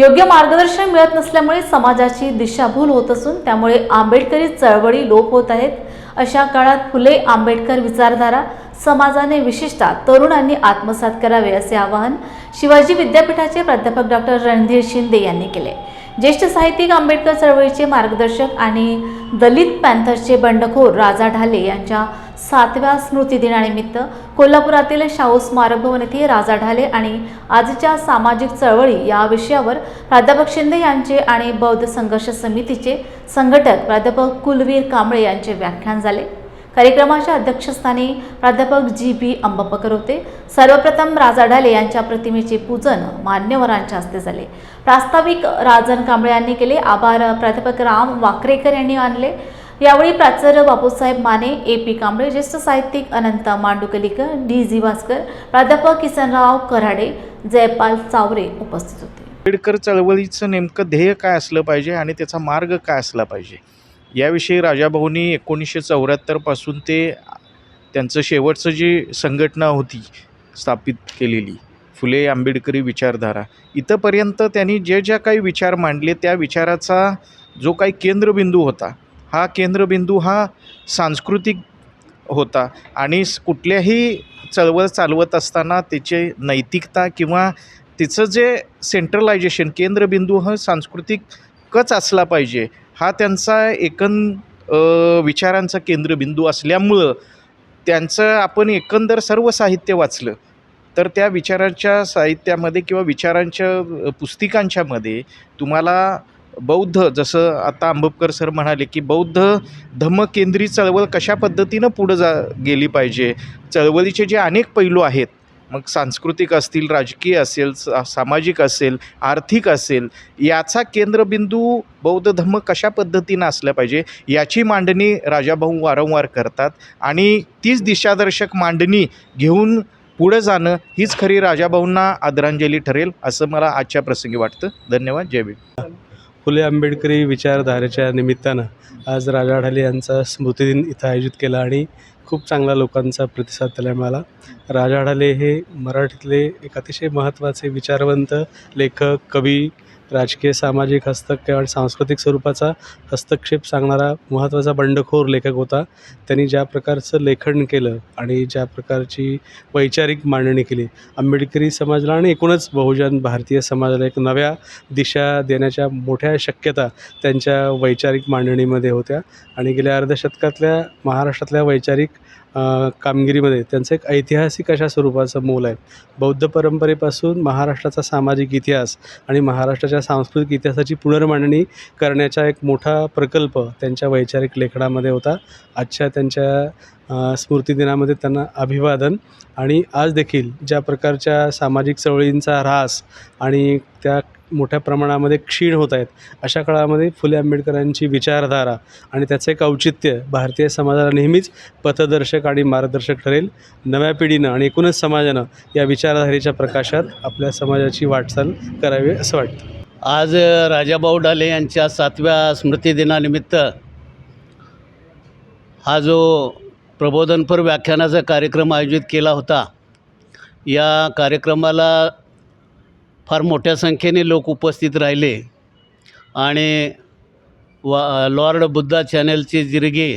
योग्य मार्गदर्शन मिळत नसल्यामुळे समाजाची दिशाभूल होत असून त्यामुळे आंबेडकरी चळवळी लोप होत आहेत. अशा काळात फुले आंबेडकर विचारधारा समाजाने विशेषतः तरुणांनी आत्मसात करावे असे आवाहन शिवाजी विद्यापीठाचे प्राध्यापक डॉक्टर रणधीर शिंदे यांनी केले. ज्येष्ठ साहित्यिक आंबेडकर चळवळीचे मार्गदर्शक आणि दलित पॅन्थरचे बंडखोर राजा ढाले यांच्या सातव्या स्मृतिदिनानिमित्त कोल्हापुरातील शाहू स्मारक भवन येथे राजा ढाले आणि आजच्या सामाजिक चळवळी या विषयावर प्राध्यापक शिंदे यांचे आणि बौद्ध संघर्ष समितीचे संघटक प्राध्यापक कुलवीर कांबळे यांचे व्याख्यान झाले. कार्यक्रमाच्या अध्यक्षस्थानी प्राध्यापक जी बी अंबपकर होते. सर्वप्रथम राजा ढाले यांच्या प्रतिमेचे पूजन मान्यवरांच्या हस्ते झाले. प्रास्ताविक राजन कांबळे यांनी केले. आभार प्राध्यापक राम वाकरेकर यांनी मानले. यावेळी प्राचार्य बापूसाहेब माने ए पी कांबळे ज्येष्ठ साहित्यिक अनंता मांडुकलीकर डी झी भास्कर प्राध्यापक किसनराव कराडे जयपाल चावरे उपस्थित होते. आंबेडकर चळवळीचं नेमकं ध्येय काय असलं पाहिजे आणि त्याचा मार्ग काय असला पाहिजे? याविषयी राजाभाऊनी एकोणीसशे चौऱ्याहत्तरपासून ते त्यांचं शेवटचं जी संघटना होती स्थापित केलेली फुले आंबेडकरी विचारधारा इथंपर्यंत त्यांनी जे ज्या काही विचार मांडले त्या विचाराचा जो काही केंद्रबिंदू होता हा केंद्रबिंदू हा सांस्कृतिक होता. आणि कुठल्याही चळवळ चालवत असताना त्याचे नैतिकता किंवा तिचं जे सेंट्रलायझेशन केंद्रबिंदू हा सांस्कृतिकच असला पाहिजे हा त्यांचा एकन विचारांचा केंद्रबिंदू असल्यामुळं त्यांचं आपण एकंदर सर्व साहित्य वाचलं. तर त्या विचारांच्या साहित्यामध्ये किंवा विचारांच्या पुस्तिकांच्यामध्ये तुम्हाला बौद्ध जसं आता आंबेडकर सर म्हणाले की बौद्ध धम्मकेंद्री चळवळ कशा पद्धतीनं पुढं जा गेली पाहिजे? चळवळीचे जे अनेक पैलू आहेत मग सांस्कृतिक असतील राजकीय असेल सा सामाजिक असेल आर्थिक असेल याचा केंद्रबिंदू बौद्ध धम्म कशा पद्धतीनं असलं पाहिजे याची मांडणी राजाभाऊ वारंवार करतात आणि तीच दिशादर्शक मांडणी घेऊन पुढं जाणं हीच खरी राजाभाऊंना आदरांजली ठरेल असं मला आजच्या प्रसंगी वाटतं. धन्यवाद. जय भीम. फुले आंबेडकरी विचारधारेच्या निमित्तानं आज राजा ढाले यांचा स्मृतिदिन इथं आयोजित केला आणि खूप चांगला लोकांचा प्रतिसाद त्याला मिळाला. राजा ढाले हे मराठीतले एक अतिशय महत्त्वाचे विचारवंत लेखक कवी राजकीय सामाजिक हस्तक्षेप आणि सांस्कृतिक स्वरूपाचा हस्तक्षेप सांगणारा महत्त्वाचा बंडखोर लेखक होता. त्यांनी ज्या प्रकारचं लेखन केलं आणि ज्या प्रकारची वैचारिक मांडणी केली आंबेडकरी समाजाला आणि एकूणच बहुजन भारतीय समाजाला एक नव्या दिशा देण्याच्या मोठ्या शक्यता त्यांच्या वैचारिक मांडणीमध्ये होत्या. आणि गेल्या अर्धशतकातल्या महाराष्ट्रातल्या वैचारिक कामगिरीमध्ये. त्यांचं एक ऐतिहासिक अशा स्वरूपाचं मोल आहे. बौद्ध परंपरेपासून महाराष्ट्राचा सामाजिक इतिहास आणि महाराष्ट्राच्या सांस्कृतिक इतिहासाची पुनर्मांडणी करण्याचा एक मोठा प्रकल्प त्यांच्या वैचारिक लेखनामध्ये होता. आजच्या त्यांच्या स्मृतिदिनामध्ये त्यांना अभिवादन आणि आज देखील ज्या प्रकारच्या सामाजिक चळवळींचा ऱ्हास आणि त्या मोठ्या प्रमाणामध्ये क्षीण होत आहेत अशा काळामध्ये फुले आंबेडकरांची विचारधारा आणि त्याचं एक औचित्य भारतीय समाजाला नेहमीच पथदर्शक आणि मार्गदर्शक ठरेल. नव्या पिढीनं आणि एकूणच समाजानं या विचारधारेच्या प्रकाशात आपल्या समाजाची वाटचाल करावी असं वाटतं. आज राजाभाऊ डाले यांच्या सातव्या स्मृतिदिनानिमित्त हा जो प्रबोधनपर व्याख्यानाचा कार्यक्रम आयोजित केला होता. या कार्यक्रमाला फार मोठ्या संख्येने लोक उपस्थित राहिले आणि वा लॉर्ड बुद्धा चॅनलचे जिरगे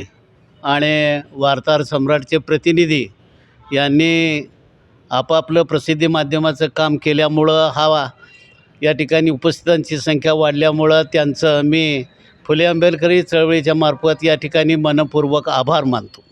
आणि वार्ताहर सम्राटचे प्रतिनिधी यांनी आपापलं प्रसिद्धी माध्यमाचं काम केल्यामुळं हा या ठिकाणी उपस्थितांची संख्या वाढल्यामुळं त्यांचं मी फुले आंबेडकरी चळवळीच्या मार्फत या ठिकाणी मनपूर्वक आभार मानतो.